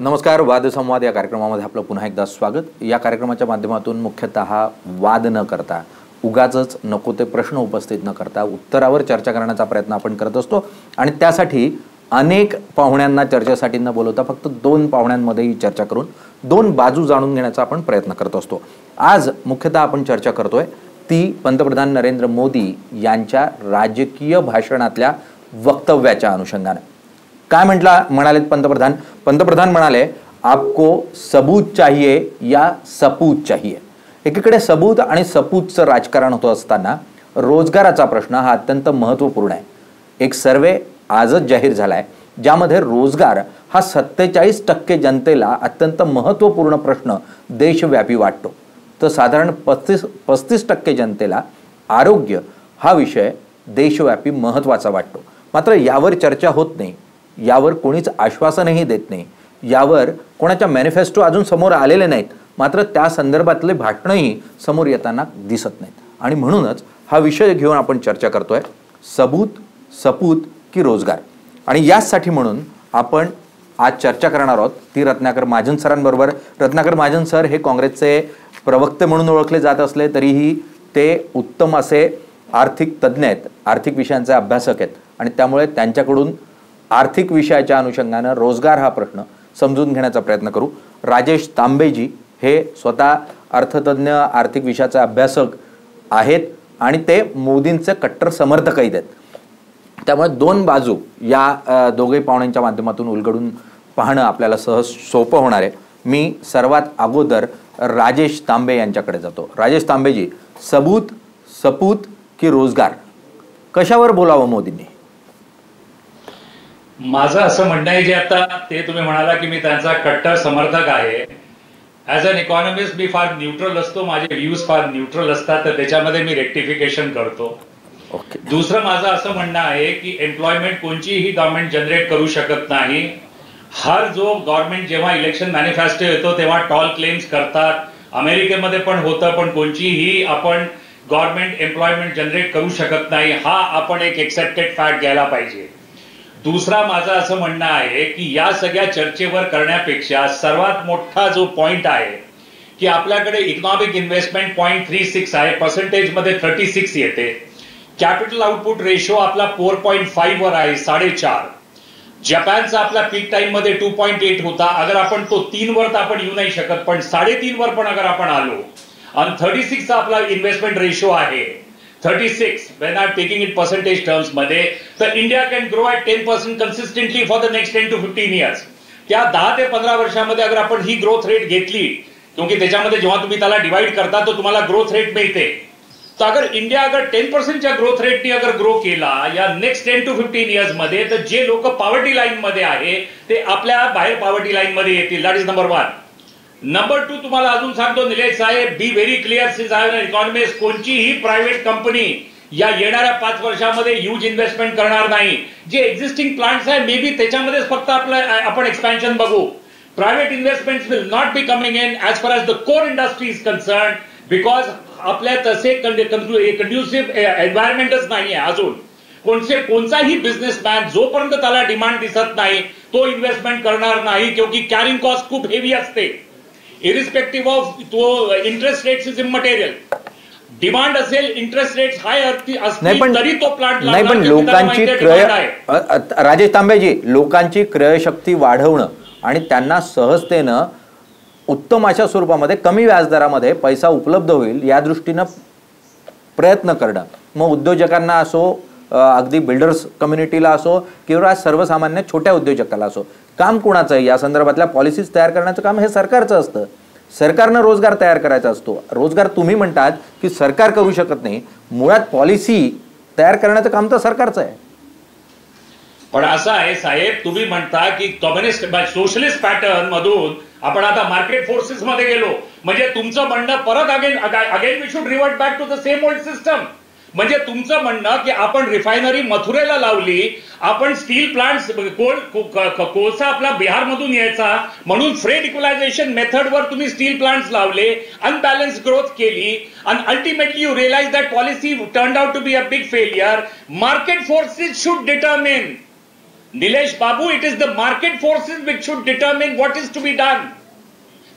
नमस्कार वादसंवाद या कार्यक्रमामध्ये आपलं पुन्हा एकदा स्वागत. या कार्यक्रमाच्या माध्यमातून मुख्यतः वाद न करता उगाच नको ते प्रश्न उपस्थित न करता उत्तरावर चर्चा करण्याचा प्रयत्न आपण करत असतो. आणि त्यासाठी अनेक पाहुण्यांना चर्चेसाठी न बोलवता फक्त दोन पाहुण्यांमध्येही चर्चा करून दोन बाजू जाणून घेण्याचा आपण प्रयत्न करत असतो. आज मुख्यतः आपण चर्चा करतोय ती पंतप्रधान नरेंद्र मोदी यांच्या राजकीय भाषणातल्या वक्तव्याच्या अनुषंगाने. काय म्हटला म्हणालेत पंतप्रधान? पंतप्रधान म्हणाले आपको सबूत चाहिए या सपूत चाहिए. एकीकडे सबूत आणि सपूतचं राजकारण होत असताना रोजगाराचा प्रश्न हा अत्यंत महत्त्वपूर्ण आहे. एक सर्वे आजच जाहीर झाला आहे ज्यामध्ये रोजगार हा सत्तेचाळीस टक्के जनतेला अत्यंत महत्त्वपूर्ण प्रश्न देशव्यापी वाटतो. तर साधारण पस्तीस पस्तीस टक्के जनतेला आरोग्य हा विषय देशव्यापी महत्त्वाचा वाटतो. मात्र यावर चर्चा होत नाही. यावर कोणीच आश्वासनही देत नाही. यावर कोणाच्या मॅनिफेस्टो अजून समोर आलेले नाहीत. मात्र त्या संदर्भातले भाषणंही समोर येताना दिसत नाहीत. आणि म्हणूनच हा विषय घेऊन आपण चर्चा करतोय. सबूत सपूत की रोजगार. आणि याचसाठी म्हणून आपण आज चर्चा करणार आहोत. ती रत्नाकर महाजन सरांबरोबर. रत्नाकर महाजन सर हे काँग्रेसचे प्रवक्ते म्हणून ओळखले जात असले तरीही ते उत्तम असे आर्थिक तज्ज्ञ आहेत. आर्थिक विषयांचे अभ्यासक आहेत. आणि त्यामुळे त्यांच्याकडून आर्थिक विषयाच्या अनुषंगानं रोजगार हा प्रश्न समजून घेण्याचा प्रयत्न करू. राजेश तांबेजी हे स्वतः अर्थतज्ज्ञ आर्थिक विषयाचे अभ्यासक आहेत आणि ते मोदींचे कट्टर समर्थकही आहेत. त्यामुळे दोन बाजू या दोघे पाहुण्यांच्या माध्यमातून उलगडून पाहणं आपल्याला सहज सोपं होणार आहे. मी सर्वात अगोदर राजेश तांबे यांच्याकडे जातो. राजेश तांबेजी सबूत सपूत की रोजगार? कशावर बोलावं मोदींनी? माझं असं म्हणणं आहे जे आता ते तुम्ही म्हणाला की मी त्यांचा कट्टर समर्थक आहे. ऍज अन इकॉनॉमिस्ट मी फार न्यूट्रल असतो माझे व्ह्यूज फार न्यूट्रल असतात तर त्याच्यामध्ये मी रेक्टिफिकेशन करतो. ओके दुसरं माझं असं म्हणणं आहे की एम्प्लॉयमेंट कोणतीही गव्हर्नमेंट जनरेट करू शकत नाही. हर जो गव्हर्नमेंट जेव्हा इलेक्शन मॅनिफेस्टो येतो तेव्हा टॉल क्लेम्स करतात. अमेरिकेमध्ये पण होतं पण कोणतीही आपण गव्हर्नमेंट एम्प्लॉयमेंट जनरेट करू शकत नाही. हा आपण एक एक्सेप्टेड फॅक्ट घ्यायला पाहिजे. दुसरा माझं असं म्हणणं आहे की या सगळ्या चर्चेवर करण्यापेक्षा सर्वात मोठा जो पॉइंट आहे की आपल्याकडे economic investment point three six आहे पर्सेंटेजमध्ये थर्टी सिक्स येते. कॅपिटल आउटपुट रेशो आपला फोर पॉईंट फाईव्ह वर आहे साडेचार. जपानचा आपला पीक टाइममध्ये टू पॉईंट एट होता. अगर आपण तो तीन वर तर आपण येऊ नाही शकत पण साडेतीन वर पण अगर आपण आलो आणि थर्टी सिक्सचा आपला इन्व्हेस्टमेंट रेशो आहे thirty six I'm taking taking percentage पर्सेंटेजमध्ये तर India can grow at ten percent consistently for the next ten to fifteen years त्या दहा ते पंधरा वर्षामध्ये अगर आपण ही ग्रोथ रेट घेतली क्योंकि त्याच्यामध्ये जेव्हा तुम्ही त्याला डिवाइड करता तो तुम्हाला ग्रोथ रेट मिळते. तर अगर इंडिया अगर टेन पर्सेंटच्या ग्रोथ रेटनी अगर ग्रो केला या नेक्स्ट टेन टू फिफ्टीन इयर्समध्ये तर जे लोक पॉवर्टी लाईन मध्ये आहे ते आपल्या बाहेर पॉवर्टी लाईन मध्ये येतील. That is number one number two तुम्हाला अजून सांगतो निलेश साहेब be very clear since I economist कोणतीही प्रायव्हेट कंपनी या येणाऱ्या पाच वर्षामध्ये ह्यूज इन्व्हेस्टमेंट करणार नाही. जे एक्झिस्टिंग प्लांट्स आहे मे बी त्याच्यामध्येच फक्त आपलं आपण एक्सपॅन्शन बघू. Private investment will not be coming in as far as the core industry is concern because आपल्या तसे कंड्युसिव्ह एन्व्हायरमेंटच नाही आहे अजून. कोणते कोणताही बिझनेसमॅन जोपर्यंत त्याला डिमांड दिसत नाही तो इन्व्हेस्टमेंट करणार नाही क्योंकि कॅरिंग कॉस्ट खूप हेवी असते. इरिस्पेक्टिव्ह ऑफ तो interest rates is immaterial demand असेल इंटरेस्ट रेट्स हाय असतील तरी तो प्लांट नाही पण लोकांची क्रय राजेश तांबेजी लोकांची क्रयशक्ती वाढवणं आणि त्यांना सहजतेनं उत्तम अशा स्वरूपामध्ये कमी व्याजदरामध्ये पैसा उपलब्ध होईल या दृष्टीनं प्रयत्न करणं. मग उद्योजकांना असो अगदी बिल्डर्स कम्युनिटीला असो किंवा सर्वसामान्य छोट्या उद्योजकाला असो. काम कुणाचं आहे? या संदर्भातल्या पॉलिसीज तयार करण्याचं काम हे सरकारचं असतं. सरकारनं रोजगार तयार करायचा असतो. रोजगार तुम्ही म्हणतात की सरकार करू शकत नाही. मुळात पॉलिसी तयार करण्याचं काम तर सरकारचं आहे. पण असं आहे साहेब तुम्ही म्हणता की कम्युनिस्ट सोशलिस्ट पॅटर्न मधून आपण आता मार्केट फोर्सेस मध्ये गेलो. म्हणजे तुमचं म्हणणं परत again again we should revert back to the same old system म्हणजे तुमचं म्हणणं की आपण रिफायनरी मथुरेला लावली आपण स्टील प्लांट कोल कोळसा आपला बिहारमधून यायचा म्हणून फ्रेड इक्वलायझेशन मेथडवर तुम्ही स्टील प्लांट्स लावले अनबॅलन्स ग्रोथ केली आणि ultimately you realise that policy turn out to be a big failure market forces should determine Nilesh Babu it is the market forces which should determine what is to be done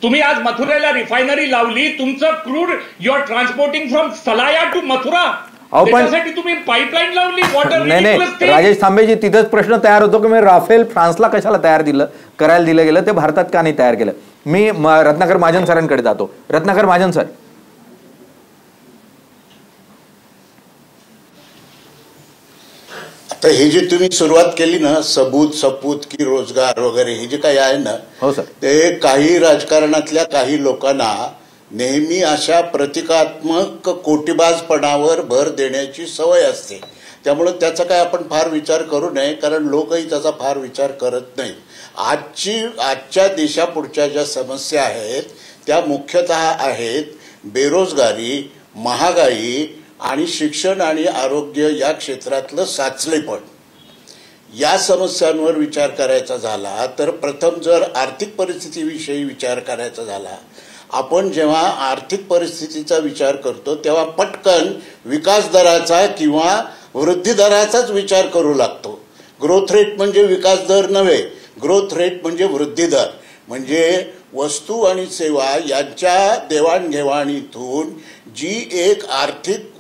तुम्ही आज मथुरेला refinery लावली तुमचं crude you are transporting from Salaya to Mathura. अहो, पण- त्याच्यासाठी तुम्ही pipeline लावली वॉटर नाही नाही राजेश तांबेजी तिथंच प्रश्न तयार होतो की मी राफेल फ्रान्सला कशाला तयार दिलं करायला दिलं गेलं ते भारतात का नाही तयार केलं? मी म- रत्नाकर महाजन सरांकडे जातो. रत्नाकर महाजन सर. आता हे जे तुम्ही सुरुवात केली ना सबूत सपूत की रोजगार वगैरे हे जे काही आहे ना हो सर. ते काही राजकारणातल्या काही लोकांना नेहमी अशा प्रतिकात्मक कोटीबाजपणावर भर देण्याची सवय असते. त्यामुळं त्याचा काय आपण फार विचार करू नये कारण लोकही त्याचा फार विचार करत नाही आजची आजच्या देशापुढच्या ज्या समस्या आहेत त्या मुख्यतः आहेत बेरोजगारी महागाई आणि शिक्षण आणि आरोग्य या क्षेत्रातलं साचलेपण. या समस्यांवर विचार करायचा झाला तर प्रथम जर आर्थिक परिस्थितीविषयी विचार करायचा झाला आपण जेव्हा आर्थिक परिस्थितीचा विचार करतो तेव्हा पटकन विकास दराचा किंवा वृद्धी दराचाच विचार करू लागतो. ग्रोथ रेट म्हणजे विकास दर नव्हे ग्रोथ रेट म्हणजे वृद्धी दर. म्हणजे वस्तू आणि सेवा यांच्या देवाणघेवाणीतून जी एक आर्थिक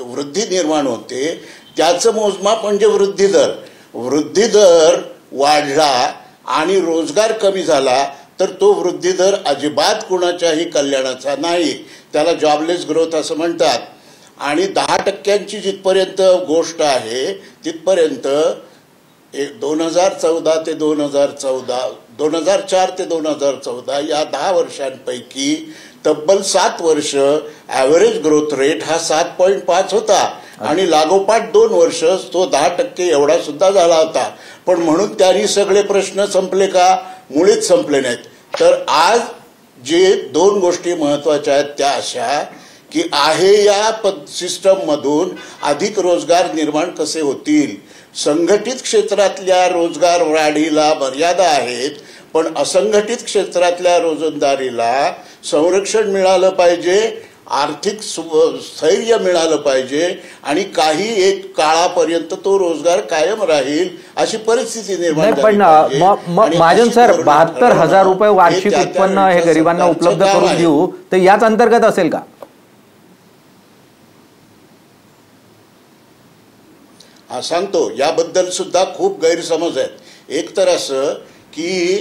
वृद्धी निर्माण होते त्याचं मोजमाप म्हणजे वृद्धी दर. वृद्धी दर वाढला आणि रोजगार कमी झाला तर तो वृद्धी दर अजिबात कुणाच्याही कल्याणाचा नाही. त्याला जॉबलेस ग्रोथ असं म्हणतात. आणि दहा टक्क्यांची जिथपर्यंत गोष्ट आहे तिथपर्यंत एक दोन हजार चौदा ते दोन हजार चौदा दोन हजार चार ते दोन हजार चौदा या दहा वर्षांपैकी तब्बल सात वर्ष ॲव्हरेज ग्रोथ रेट हा सात पॉईंट पाच होता. आणि लागोपाठ दोन वर्ष तो दहा टक्के एवढा सुद्धा झाला होता. पण म्हणून त्यांनी सगळे प्रश्न संपले का? मुळीच संपले नाहीत. तर आज जे दोन गोष्टी महत्त्वाच्या आहेत त्या अशा की आहे या पद सिस्टममधून अधिक रोजगार निर्माण कसे होतील? संघटित क्षेत्रातल्या रोजगार वाढीला मर्यादा आहेत पण असंघटित क्षेत्रातल्या रोजंदारीला संरक्षण मिळालं पाहिजे आर्थिक सु- स्थैर्य मिळालं पाहिजे आणि काही एक काळापर्यंत तो रोजगार कायम राहील अशी परिस्थिती निर्माण पण महाजन सर बहात्तर हजार रुपये वार्षिक उत्पन्न हे गरिबांना उपलब्ध करून. देऊ तर याच अंतर्गत असेल का? हा सांगतो. याबद्दल सुद्धा खूप गैरसमज आहेत. एक तर असं की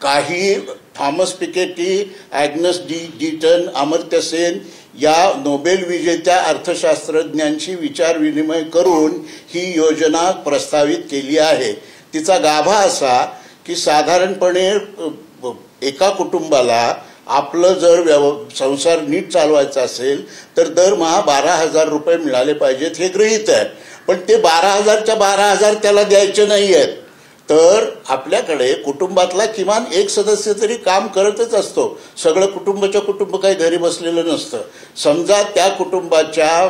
काही थॉमस पिकेटी ॲग्नस डी डीटन अमर्त्य सेन या नोबेल विजेत्या अर्थशास्त्रज्ञांशी विचारविनिमय करून ही योजना प्रस्तावित केली आहे. तिचा गाभा असा की साधारणपणे एका कुटुंबाला आपलं जर व्यव संसार नीट चालवायचा असेल तर दरमहा बारा हजार रुपये मिळाले पाहिजेत हे गृहीत आहे. पण ते बारा हजारच्या बारा हजार त्याला द्यायचे नाही आहेत तर आपल्याकडे कुटुंबातला किमान एक सदस्य तरी काम करतच असतो. सगळं कुटुंबाच्या कुटुंब काही घरी बसलेलं नसतं. समजा त्या कुटुंबाच्या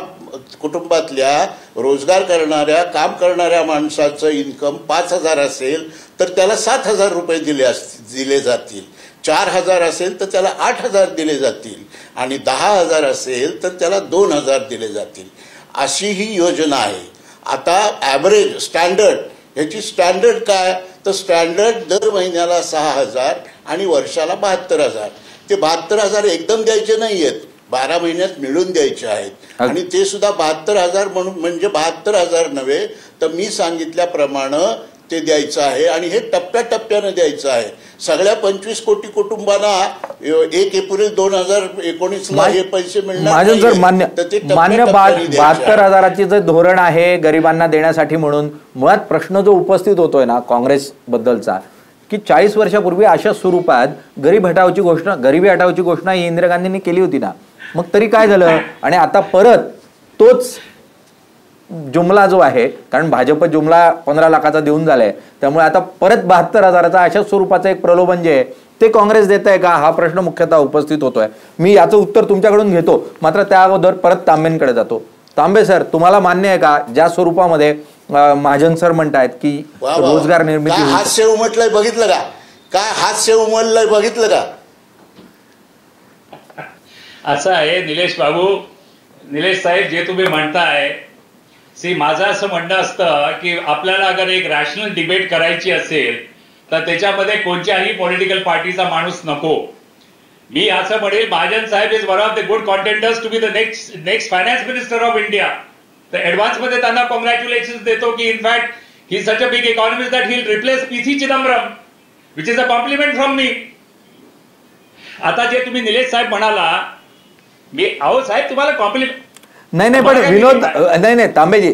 कुटुंबातल्या रोजगार करणाऱ्या काम करणाऱ्या माणसाचं इन्कम पाच हजार असेल तर त्याला सात हजार रुपये दिले अस दिले जातील. चार हजार असेल तर त्याला आठ हजार दिले जातील. आणि दहा हजार असेल तर त्याला दोन हजार दिले जातील. अशी ही योजना आहे. आता ॲव्हरेज स्टँडर्ड ह्याची स्टँडर्ड काय? तर स्टँडर्ड दर महिन्याला सहा हजार आणि वर्षाला बहात्तर हजार. ते बहात्तर हजार एकदम द्यायचे नाही आहेत बारा महिन्यात मिळून द्यायचे आहेत. आणि ते सुद्धा बहात्तर हजार म्हणून म्हणजे बहात्तर हजार नव्हे तर मी सांगितल्याप्रमाणे ते द्यायचं आहे. आणि हे टप्प्याटप्प्यानं द्यायचं आहे. सगळ्या पंचवीस कोटी कुटुंबांना एक एप्रिल दोन हजार एकोणीसला हे पैसे मिळणार सर नाहीये. मान्य तर ते मान्य बहात्तर. हजाराचे जे धोरण आहे गरिबांना देण्यासाठी म्हणून मुळात प्रश्न जो उपस्थित होतोय ना काँग्रेस बद्दलचा की चाळीस वर्षापूर्वी अशा स्वरूपात गरीब हटावची घोषणा गरिबी हटावची घोषणा ही इंदिरा गांधींनी केली होती ना मग तरी काय झालं आणि आता परत तोच जुमला जो आहे कारण भाजप जुमला पंधरा लाखाचा देऊन झालाय त्यामुळे आता परत बहात्तर हजाराचा अशा स्वरूपाचं एक प्रलोभन जे आहे ते काँग्रेस देत आहे का? हा प्रश्न मुख्यतः उपस्थित होतोय. मी याचं उत्तर तुमच्याकडून घेतो मात्र त्या अगोदर परत तांबेंकडे जातो. तांबे सर तुम्हाला मान्य आहे का? ज्या स्वरूपामध्ये महाजन सर म्हणतायत की. रोजगार निर्मिती. हास्य उमटलंय बघितलं का? काय हास्य उमटलंय बघितलं का? असं आहे निलेश बाबू. निलेश साहेब जे तुम्ही म्हणताय सी माझं असं म्हणणं असतं की आपल्याला अगर एक रॅशनल डिबेट करायची असेल तर त्याच्यामध्ये कोणत्याही पॉलिटिकल पार्टीचा माणूस नको. मी असं म्हणेल महाजन साहेब is one of the good contenders to be the next next finance minister of India तर ऍडव्हान्समध्ये त्यांना कॉंग्रॅच्युलेशन देतो की in fact he such a big economist that he replace P C Chidambaram which is a compliment from me आता जे तुम्ही निलेश साहेब म्हणाला मी अहो साहेब तुम्हाला कॉम्प्लिमेंट नाही नाही पण विनोद नाही नाही तांबेजी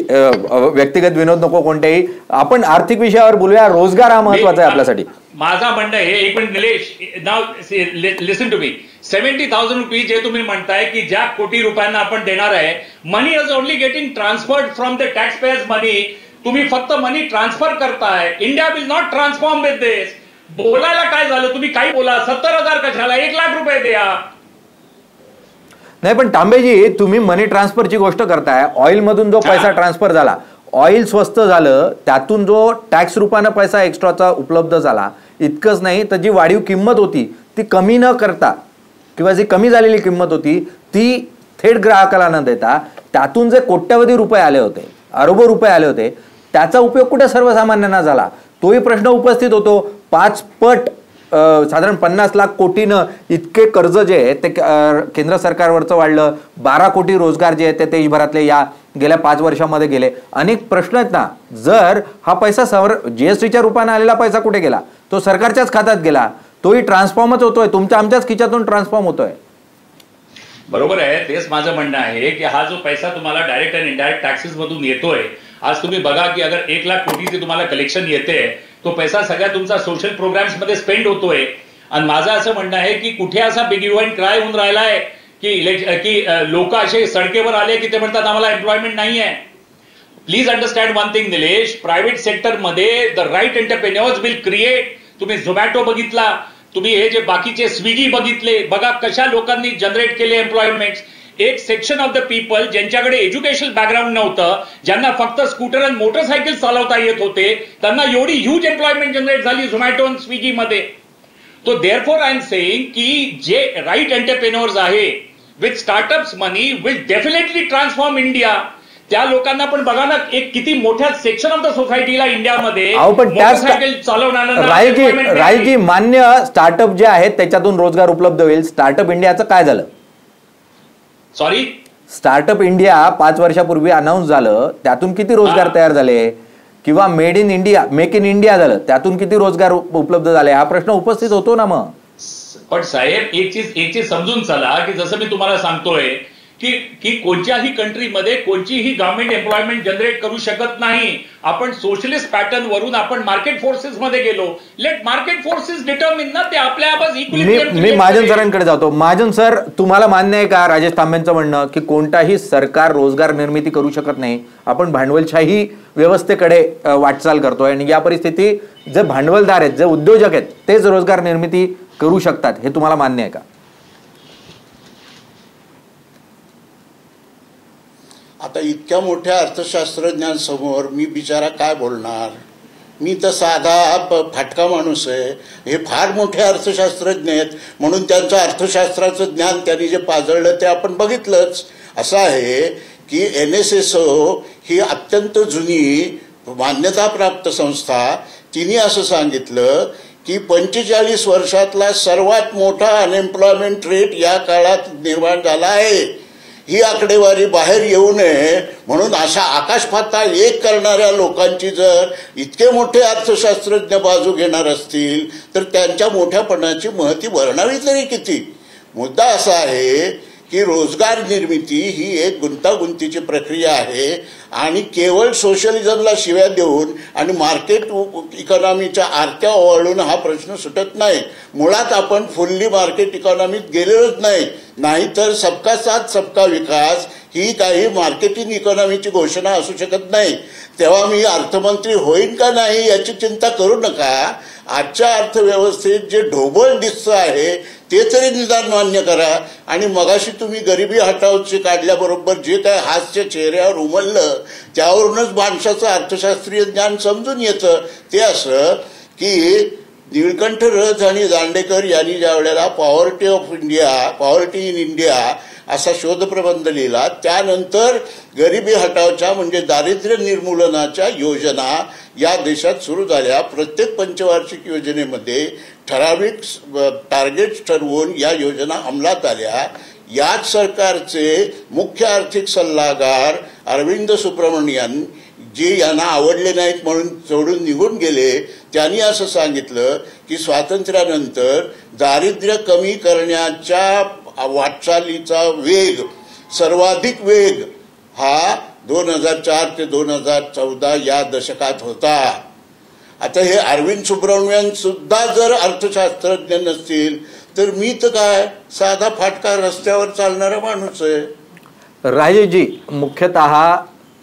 व्यक्तिगत विनोद नको कोणतेही. आपण आर्थिक विषयावर बोलूया रोजगार हा महत्त्वाचा आहे आपल्यासाठी. माझा म्हणणं आहे एक minute Nilesh now listen to me seventy thousand rupees जे तुम्ही म्हणताय की ज्या कोटी रुपयांना आपण देणार आहे money is only getting transferred from the tax payers money तुम्ही फक्त मनी ट्रान्सफर करताय. India will not transform with this बोलायला काय झालं? तुम्ही काही बोला. सत्तर हजार कशाला? एक लाख रुपये द्या. नाही पण तांबेजी तुम्ही मनी ट्रान्सफरची गोष्ट करताय. ऑइल मधून जो पैसा. ट्रान्सफर झाला ऑइल स्वस्त झालं त्यातून जो टॅक्स रुपानं पैसा एक्स्ट्राचा उपलब्ध झाला इतकंच नाही तर जी वाढीव किंमत होती ती कमी न करता किंवा जी कमी झालेली किंमत होती ती थेट ग्राहकाला न देता त्यातून जे कोट्यवधी रुपये आले होते अरबो रुपये आले होते त्याचा उपयोग कुठे सर्वसामान्यांना झाला? तोही प्रश्न उपस्थित होतो. पाच पट साधारण पन्नास लाख कोटीनं इतके कर्ज जे आहे ते केंद्र सरकारवरचं वाढलं. बारा कोटी रोजगार जे आहेत ते देशभरातले या गेल्या पाच वर्षामध्ये गेले. अनेक प्रश्न आहेत ना. जर हा पैसा सवर जीएसटीच्या रूपाने आलेला पैसा कुठे गेला? तो सरकारच्याच खात्यात गेला. तोही ट्रान्सफॉर्मच होतोय. तुमच्या आमच्याच खिच्यातून ट्रान्सफॉर्म होतोय. बरोबर आहे. तेच माझं म्हणणं आहे की हा जो पैसा तुम्हाला डायरेक्ट अँड इनडायरेक्ट टॅक्सेस मधून येतोय आज तुम्ही बघा की अगर एक लाख कोटीचे तुम्हाला कलेक्शन येते तो पैसा सगळ्या तुमचा सोशल प्रोग्राम्समध्ये स्पेंड होतोय. आणि माझं असं म्हणणं आहे की कुठे असा बिग इव्हेंट क्राय होऊन राहिलाय की इलेक्श की लोक असे सडकेवर आले की ते म्हणतात आम्हाला एम्प्लॉयमेंट नाही आहे. Please understand one thing Nilesh private सेक्टरमध्ये the right entrepreneurs will create तुम्ही झोमॅटो बघितला. तुम्ही हे जे बाकीचे स्विगी बघितले. बघा कशा लोकांनी जनरेट केले एम्प्लॉयमेंट एक सेक्शन ऑफ द पीपल ज्यांच्याकडे एज्युकेशन बॅकग्राऊंड नव्हतं ज्यांना फक्त स्कूटर आणि मोटरसायकल चालवता येत होते त्यांना एवढी ह्यूज एम्प्लॉयमेंट जनरेट झाली झोमॅटो आणि स्विगीमध्ये तो therefore I am saying की जे राईट एंटरप्रेन्युअर्स आहे with startups money will definitely transform India त्या लोकांना पण बघा ना एक किती मोठ्या सेक्शन ऑफ द सोसायटीला इंडियामध्ये. रायजी मान्य स्टार्टअप जे आहेत त्याच्यातून रोजगार उपलब्ध होईल. स्टार्टअप इंडियाचं काय झालं? सॉरी स्टार्टअप इंडिया पाच वर्षापूर्वी अनाऊन्स झालं त्यातून किती रोजगार. तयार झाले? किंवा made in India make in India झालं त्यातून किती रोजगार उप- उपलब्ध झाले? हा प्रश्न उपस्थित होतो ना मग. पण साहेब एक चीज एक चीज समजून चला की जसं मी तुम्हाला सांगतोय की की कोणत्याही कंट्रीमध्ये कोणतीही गव्हर्नमेंट एम्प्लॉयमेंट जनरेट करू शकत नाही. आपण सोशलिस्ट पॅटर्न वरून आपण मार्केट फोर्सेस मध्ये गेलो. लेट मार्केट फोर्सेस डिटर्मिन ना ते आपल्या आवाज मी मी महाजन सरांकडे जातो. महाजन सर तुम्हाला मान्य आहे का राजेश तांबेंचं म्हणणं की कोणताही सरकार रोजगार निर्मिती करू शकत नाही. आपण भांडवलशाही व्यवस्थेकडे वाटचाल करतोय. आणि या परिस्थिती जे भांडवलदार आहेत जे उद्योजक आहेत तेच रोजगार निर्मिती करू शकतात. हे तुम्हाला मान्य आहे का? आता इतक्या मोठ्या अर्थशास्त्रज्ञांसमोर मी बिचारा काय बोलणार? मी तर साधा फाटका माणूस आहे. हे फार मोठे अर्थशास्त्रज्ञ आहेत. म्हणून त्यांचं अर्थशास्त्राचं ज्ञान त्यांनी जे पाजळलं ते आपण बघितलंच. असं आहे की एन एस एस ओ ही अत्यंत जुनी मान्यताप्राप्त संस्था. तिने असं सांगितलं की पंचेचाळीस वर्षातला सर्वात मोठा अनएम्प्लॉयमेंट रेट या काळात निर्माण झाला आहे. ही आकडेवारी बाहेर येऊ नये. म्हणून अशा आकाशपाता एक करणाऱ्या लोकांची जर इतके मोठे अर्थशास्त्रज्ञ बाजू घेणार असतील तर त्यांच्या मोठ्यापणाची महती भरणावी तरी किती? मुद्दा असा आहे की रोजगार निर्मिती ही एक गुंतागुंतीची प्रक्रिया आहे आणि केवळ सोशलिझमला शिव्या देऊन आणि मार्केट इकॉनॉमीच्या आरत्या ओवाळून हा प्रश्न सुटत नाही. मुळात आपण फुल्ली मार्केट इकॉनॉमीत गेलेलोच नाही. नाहीतर सबका साथ सबका विकास ही काही मार्केटिंग इकॉनॉमीची घोषणा असू शकत नाही. तेव्हा मी अर्थमंत्री होईन का नाही याची चिंता करू नका. आजच्या अर्थव्यवस्थेत जे ढोबळ दिसतं आहे ते तरी निदान मान्य करा. आणि मगाशी तुम्ही गरिबी हटावचे काढल्याबरोबर जे काय हास्य चेहऱ्यावर उमललं त्यावरूनच माणसाचं अर्थशास्त्रीय ज्ञान समजून येतं. ते असं की निळकंठ रथ आणि दांडेकर यांनी ज्या वेळेला poverty of India poverty in India असा शोधप्रबंध लिहिला. त्यानंतर गरिबी हटावच्या म्हणजे दारिद्र्य निर्मूलनाच्या योजना या देशात सुरू झाल्या. प्रत्येक पंचवार्षिक योजनेमध्ये ठराविक टार्गेट्स ठरवून या योजना अंमलात आल्या. याच सरकारचे मुख्य आर्थिक सल्लागार अरविंद सुब्रमण्यन जे यांना आवडले नाहीत म्हणून सोडून निघून गेले त्यांनी असं सांगितलं की स्वातंत्र्यानंतर दारिद्र्य कमी करण्याच्या वाटचालीचा वेग सर्वाधिक वेग हा दोन हजार चार ते दोन हजार चौदा या दशकात होता. आता हे अरविंद सुब्रमण्यन सुद्धा जर अर्थशास्त्रज्ञ नसतील तर मी तर काय? साधा फाटका रस्त्यावर चालणारा माणूस आहे. राजेजी मुख्यतः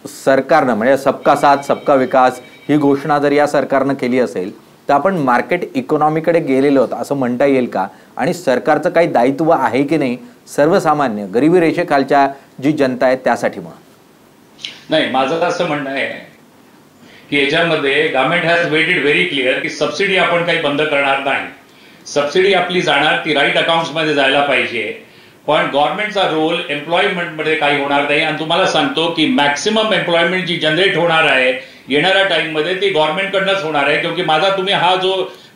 सरकारनं म्हणजे सबका साथ सबका विकास ही घोषणा जर या सरकारनं केली असेल तर आपण मार्केट इकॉनॉमीकडे गेलेलो आहोत असं म्हणता येईल का? आणि सरकारचं काही दायित्व आहे की नाही? सर्वसामान्य गरिबी रेषेखालच्या जी जनता आहे त्यासाठी म्हणून नाही माझं असं म्हणणं आहे की याच्यामध्ये government has made it very clear की सबसिडी आपण काही बंद करणार नाही. सबसिडी आपली जाणार ती राईटमध्ये जायला पाहिजे. पण गव्हर्नमेंटचा रोल एम्प्लॉयमेंटमध्ये काही होणार नाही. आणि तुम्हाला सांगतो की मॅक्सिमम एम्प्लॉयमेंट जी जनरेट होणार आहे येणाऱ्या टाइममध्ये ती गव्हर्नमेंटकडनंच होणार आहे. क्योंकि माझा तुम्ही हा जो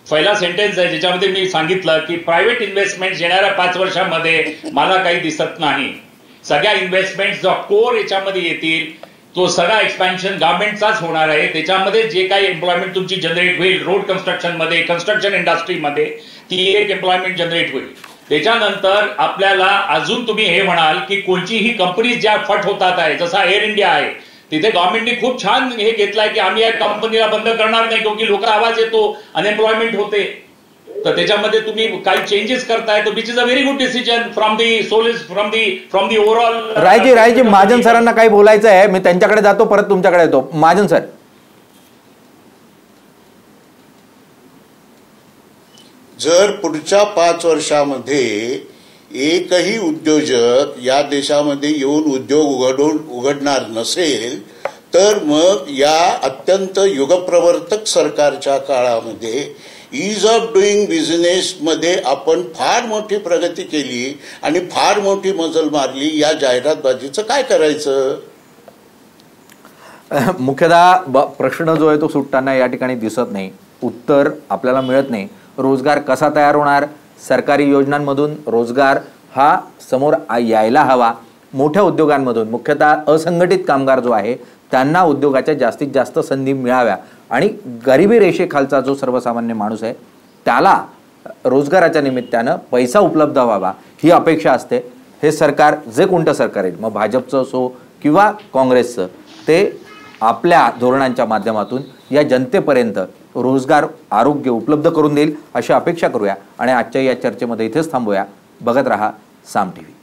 पहिला सेंटेन्स आहे ज्याच्यामध्ये मी सांगितलं की प्रायव्हेट इन्व्हेस्टमेंट येणाऱ्या पाच वर्षामध्ये मला काही दिसत नाही. सगळ्या इन्व्हेस्टमेंट जो कोर याच्यामध्ये येतील तो सगळा एक्सपॅन्शन गव्हर्नमेंटचाच होणार आहे. त्याच्यामध्ये जे काही एम्प्लॉयमेंट तुमची जनरेट होईल रोड कन्स्ट्रक्शनमध्ये कन्स्ट्रक्शन इंडस्ट्रीमध्ये ती एक एम्प्लॉयमेंट जनरेट होईल. त्याच्यानंतर आपल्याला अजून तुम्ही हे म्हणाल की कोणतीही कंपनी ज्या फट होतात आहे जसा एअर इंडिया आहे तिथे गव्हर्नमेंटने खूप छान हे घेतलंय की आम्ही या कंपनीला बंद करणार नाही क्योंकि लोक आवाज येतो अनएम्प्लॉयमेंट होते. तर त्याच्यामध्ये तुम्ही काही चेंजेस करताय तर which is a very good decision from the Solis from the from the overall रायजी रायजी महाजन सरांना काही बोलायचं आहे मी त्यांच्याकडे जातो परत तुमच्याकडे येतो. महाजन सर. जर पुढच्या पाच वर्षामध्ये एकही उद्योजक या देशामध्ये येऊन उद्योग उघडून उघडणार नसेल तर मग या अत्यंत युगप्रवर्तक सरकारच्या काळामध्ये ईज ऑफ डुईंग बिझनेसमध्ये आपण फार मोठी प्रगती केली आणि फार मोठी मजल मारली या जाहिरातबाजीचं काय करायचं? मुख्यतः प्रश्न जो आहे तो सुटताना या ठिकाणी दिसत नाही. उत्तर आपल्याला मिळत नाही. रोजगार कसा तयार होणार? सरकारी योजनांमधून रोजगार हा समोर यायला हवा. मोठ्या उद्योगांमधून मुख्यतः असंघटित कामगार जो आहे त्यांना उद्योगाच्या जास्तीत जास्त संधी मिळाव्या. आणि गरिबी रेषेखालचा जो सर्वसामान्य माणूस आहे त्याला रोजगाराच्या निमित्तानं पैसा उपलब्ध व्हावा ही अपेक्षा असते. हे सरकार जे कोणतं सरकार आहे मग भाजपचं असो किंवा काँग्रेसचं ते आपल्या धोरणांच्या माध्यमातून या जनतेपर्यंत रोजगार आरोग्य उपलब्ध करून देईल अशी अपेक्षा करूया आणि आजच्या या चर्चेमध्ये इथेच थांबूया. बघत रहा साम टी व्ही